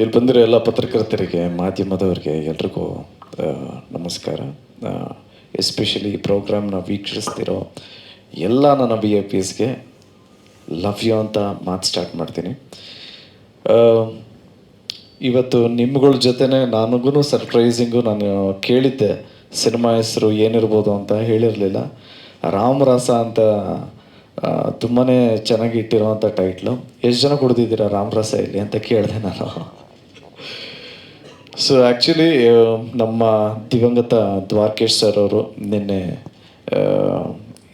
ಇಲ್ಲಿ ಬಂದಿರೋ ಎಲ್ಲ ಪತ್ರಕರ್ತರಿಗೆ, ಮಾಧ್ಯಮದವರಿಗೆ ಎಲ್ರಿಗೂ ನಮಸ್ಕಾರ. ಎಸ್ಪೆಷಲಿ ಈ ಪ್ರೋಗ್ರಾಮ್ನ ವೀಕ್ಷಿಸ್ತಿರೋ ಎಲ್ಲ ನನ್ನ ಬಿ ಎ ಪಿಸ್ಗೆ ಲವ್ ಯು ಅಂತ ಮಾತು ಸ್ಟಾರ್ಟ್ ಮಾಡ್ತೀನಿ. ಇವತ್ತು ನಿಮ್ಗಳ ಜೊತೆನೆ ನನಗೂ ಸರ್ಪ್ರೈಸಿಂಗು ನಾನು ಕೇಳಿದ್ದೆ ಸಿನಿಮಾ ಹೆಸರು ಏನಿರ್ಬೋದು ಅಂತ ಹೇಳಿರಲಿಲ್ಲ. ರಾಮರಸ ಅಂತ ತುಂಬಾ ಚೆನ್ನಾಗಿ ಇಟ್ಟಿರುವಂಥ ಟೈಟ್ಲು ಎಷ್ಟು ಜನ ಕುಡ್ದಿದ್ದೀರಾ ರಾಮರಸ ಇಲ್ಲಿ ಅಂತ ಕೇಳಿದೆ ನಾನು. ಸೊ ಆ್ಯಕ್ಚುಲಿ ನಮ್ಮ ದಿವಂಗತ ದ್ವಾರಕೇಶ್ ಸರ್ ಅವರು ನಿನ್ನೆ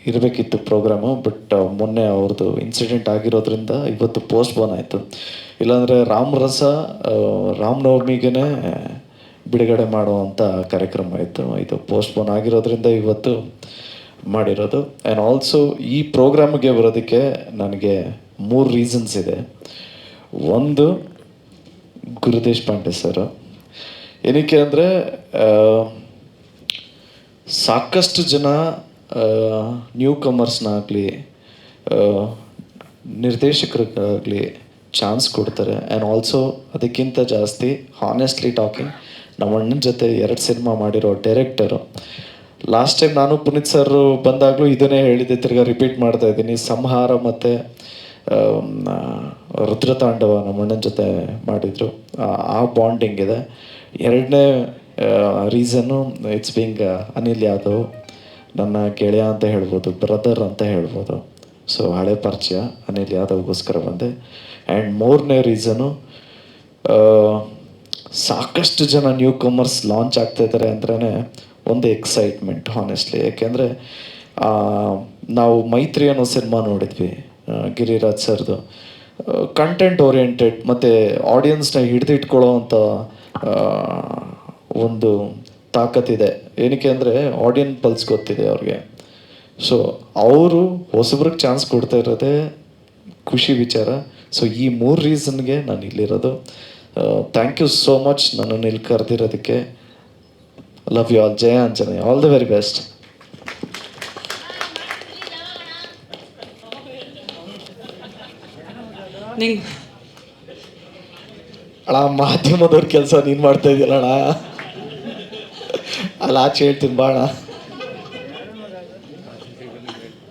ಇರಬೇಕಿತ್ತು ಪ್ರೋಗ್ರಾಮು ಬಟ್ ಮೊನ್ನೆ ಅವ್ರದ್ದು ಇನ್ಸಿಡೆಂಟ್ ಆಗಿರೋದ್ರಿಂದ ಇವತ್ತು ಪೋಸ್ಟ್ ಬೋನ್ ಆಯಿತು. ಇಲ್ಲಾಂದರೆ ರಾಮರಸ ರಾಮನವಮಿಗೆ ಬಿಡುಗಡೆ ಮಾಡುವಂಥ ಕಾರ್ಯಕ್ರಮ ಇತ್ತು. ಇದು ಪೋಸ್ಟ್ ಬೋನ್ ಆಗಿರೋದ್ರಿಂದ ಇವತ್ತು ಮಾಡಿರೋದು. ಆ್ಯಂಡ್ ಆಲ್ಸೋ ಈ ಪ್ರೋಗ್ರಾಮ್ಗೆ ಬರೋದಕ್ಕೆ ನನಗೆ ಮೂರು ರೀಸನ್ಸ್ ಇದೆ. ಒಂದು, ಗುರುದೇಶ್ ಪಾಂಡೆ ಸರ್ ಏನಕ್ಕೆ ಅಂದರೆ ಸಾಕಷ್ಟು ಜನ ನ್ಯೂ ಕಮರ್ಸ್ನಾಗಲಿ ನಿರ್ದೇಶಕರಿಗಾಗಲಿ ಚಾನ್ಸ್ ಕೊಡ್ತಾರೆ. ಆ್ಯಂಡ್ ಆಲ್ಸೋ ಅದಕ್ಕಿಂತ ಜಾಸ್ತಿ ಹಾನೆಸ್ಟ್ಲಿ ಟಾಕಿಂಗ್ ನಮ್ಮ ಅಣ್ಣನ ಜೊತೆ ಎರಡು ಸಿನಿಮಾ ಮಾಡಿರೋ ಡೈರೆಕ್ಟರು ಲಾಸ್ಟ್ ಟೈಮ್ ನಾನು ಪುನೀತ್ ಸರ್ ಬಂದಾಗಲೂ ಇದನ್ನೇ ಹೇಳಿದ್ದೆ, ತಿರ್ಗಾ ರಿಪೀಟ್ ಮಾಡ್ತಾ ಇದ್ದೀನಿ. ಸಂಹಾರ ಮತ್ತು ರುದ್ರತಾಂಡವ ನಮ್ಮ ಅಣ್ಣನ ಜೊತೆ ಮಾಡಿದರು. ಆ ಬಾಂಡಿಂಗ್ ಇದೆ. ಎರಡನೇ reason it's being Anil Yadav ನನ್ನ ಗೆಳೆಯ ಅಂತ ಹೇಳ್ಬೋದು ಬ್ರದರ್ ಅಂತ ಹೇಳ್ಬೋದು. ಸೊ ಹಳೆ ಪರಿಚಯ, ಅನಿಲ್ ಯಾದವ್ಗೋಸ್ಕರ ಬಂದೆ. ಆ್ಯಂಡ್ ಮೂರನೇ ರೀಸನು ಸಾಕಷ್ಟು ಜನ ನ್ಯೂ ಕಮರ್ಸ್ ಲಾಂಚ್ ಆಗ್ತಾ ಇದ್ದಾರೆ ಅಂದ್ರೇ ಒಂದು ಎಕ್ಸೈಟ್ಮೆಂಟ್ ಹಾನೆಸ್ಟ್ಲಿ ಯಾಕೆಂದರೆ ನಾವು ಮೈತ್ರಿ ಅನ್ನೋ ಸಿನಿಮಾ ನೋಡಿದ್ವಿ ಗಿರಿರಾಜ್ ಸರ್ದು. ಕಂಟೆಂಟ್ ಓರಿಯೆಂಟೆಡ್ ಮತ್ತು ಆಡಿಯನ್ಸ್ನ ಹಿಡಿದಿಟ್ಕೊಳ್ಳೋ ಅಂಥ ಒಂದು ತಾಕತ್ತಿದೆ. ಏನಕ್ಕೆ ಅಂದರೆ ಆಡಿಯನ್ ಪಲ್ಸ್ ಗೊತ್ತಿದೆ ಅವ್ರಿಗೆ. ಸೊ ಅವರು ಹೊಸಬ್ರಿಗೆ ಚಾನ್ಸ್ ಕೊಡ್ತಾ ಇರೋದೇ ಖುಷಿ ವಿಚಾರ. ಸೊ ಈ ಮೂರು ರೀಸನ್ಗೆ ನಾನು ಇಲ್ಲಿರೋದು. ಥ್ಯಾಂಕ್ ಯು ಸೋ ಮಚ್ ನನ್ನನ್ನು ಇಲ್ಲಿ ಕರೆದಿರೋದಕ್ಕೆ. Love you all Jaya Anjane all the very best ನಿಂಗ್. ಅಣ್ಣ ಮಾಧ್ಯಮದವ್ರ ಕೆಲಸ ನೀನು ಮಾಡ್ತಾ ಇದೆಯಲ್ಲ ಅಣ್ಣ. ಅಲ್ಲ ಆಚೆ ಹೇಳ್ತೀನಿ ಬಾಣ